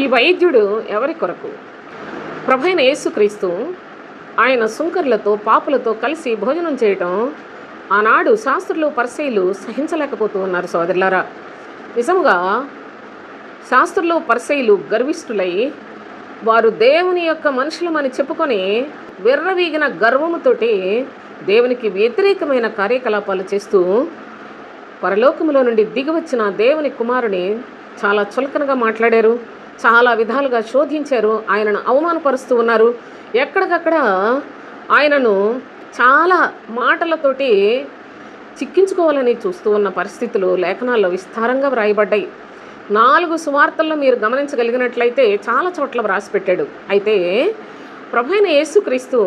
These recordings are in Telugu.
ఈ వైద్యుడు ఎవరి కొరకు? ప్రభైన యేసుక్రీస్తు ఆయన సుంకర్లతో పాపులతో కలిసి భోజనం చేయటం ఆనాడు శాస్త్రులు పరిశీలు సహించలేకపోతూ ఉన్నారు సోదరులారా. నిజముగా శాస్త్రులు పరిశైలు గర్విష్ఠులై వారు దేవుని యొక్క మనుషులమని చెప్పుకొని విర్రవీగిన గర్వముతోటి దేవునికి వ్యతిరేకమైన కార్యకలాపాలు చేస్తూ పరలోకములో నుండి దిగివచ్చిన దేవుని కుమారుని చాలా చులకనగా మాట్లాడారు. చాలా విధాలుగా శోధించారు. ఆయనను అవమానపరుస్తూ ఉన్నారు. ఎక్కడికక్కడ ఆయనను చాలా మాటలతోటి చిక్కించుకోవాలని చూస్తూ ఉన్న పరిస్థితులు లేఖనాల్లో విస్తారంగా వ్రాయబడ్డాయి. నాలుగు సువార్తల్లో మీరు గమనించగలిగినట్లయితే చాలా చోట్ల వ్రాసిపెట్టాడు. అయితే ప్రభు అయిన యేసుక్రీస్తు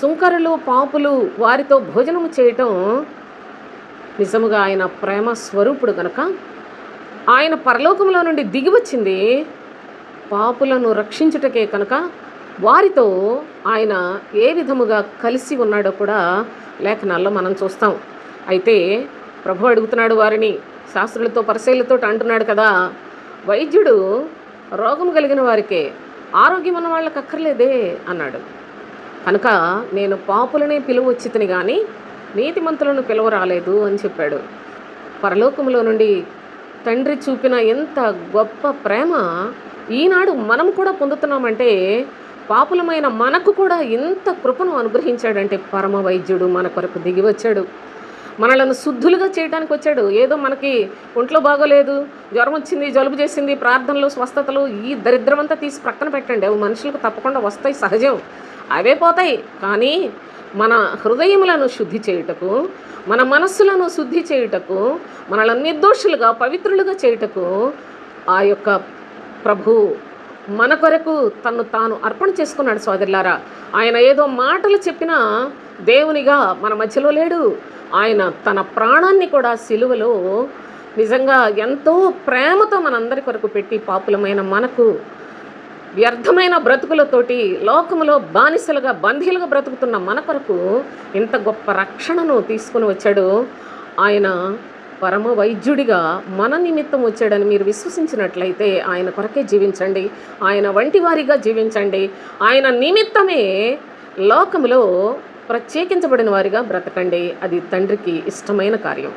సుంకరులు పాపులు వారితో భోజనము చేయటం నిజముగా ఆయన ప్రేమ స్వరూపుడు కనుక ఆయన పరలోకంలో నుండి దిగివచ్చింది. పాపులను రక్షించుటకే కనుక వారితో ఆయన ఏ విధముగా కలిసి ఉన్నాడో కూడా లేఖనాల్లో మనం చూస్తాం. అయితే ప్రభు అడుగుతున్నాడు వారిని శాస్త్రులతో పరిశీలతో అంటున్నాడు కదా వైద్యుడు రోగం కలిగిన వారికే ఆరోగ్యం ఉన్న వాళ్ళకి అక్కర్లేదే అన్నాడు. కనుక నేను పాపులనే పిలువచ్చితిని కానీ నీతిమంతులను పిలువ రాలేదు అని చెప్పాడు. పరలోకంలో నుండి తండ్రి చూపిన ఎంత గొప్ప ప్రేమ. ఈనాడు మనం కూడా పొందుతున్నామంటే పాపులమైన మనకు కూడా ఇంత కృపను అనుగ్రహించాడంటే పరమ వైద్యుడు మన కొరకు దిగి వచ్చాడు. మనలను శుద్ధులుగా చేయడానికి వచ్చాడు. ఏదో మనకి ఒంట్లో బాగోలేదు జ్వరం వచ్చింది జలుబు చేసింది ప్రార్థనలు స్వస్థతలు ఈ దరిద్రమంతా తీసి ప్రక్కన పెట్టండి. అవి మనుషులకు తప్పకుండా వస్తాయి సహజం. అవే పోతాయి. కానీ మన హృదయములను శుద్ధి చేయుటకు మన మనస్సులను శుద్ధి చేయుటకు మనలను నిర్దోషులుగా పవిత్రులుగా చేయుటకు ఆ యొక్క ప్రభు మన కొరకు తను తాను అర్పణ చేసుకున్నాడు సోదరులారా. ఆయన ఏదో మాటలు చెప్పినా దేవునిగా మన మధ్యలో లేడు. ఆయన తన ప్రాణాన్ని కూడా సిలువలో నిజంగా ఎంతో ప్రేమతో మనందరి కొరకు పెట్టి పాపులమైన మనకు వ్యర్థమైన బ్రతుకులతోటి లోకములో బానిసలుగా బంధీలుగా బ్రతుకుతున్న మన కొరకు ఇంత గొప్ప రక్షణను తీసుకుని వచ్చాడు. ఆయన పరమ వైద్యుడిగా మన నిమిత్తం వచ్చాడని మీరు విశ్వసించినట్లయితే ఆయన కొరకే జీవించండి. ఆయన వంటి వారిగా జీవించండి. ఆయన నిమిత్తమే లోకములో ప్రత్యేకించబడిన వారిగా బ్రతకండి. అది తండ్రికి ఇష్టమైన కార్యం.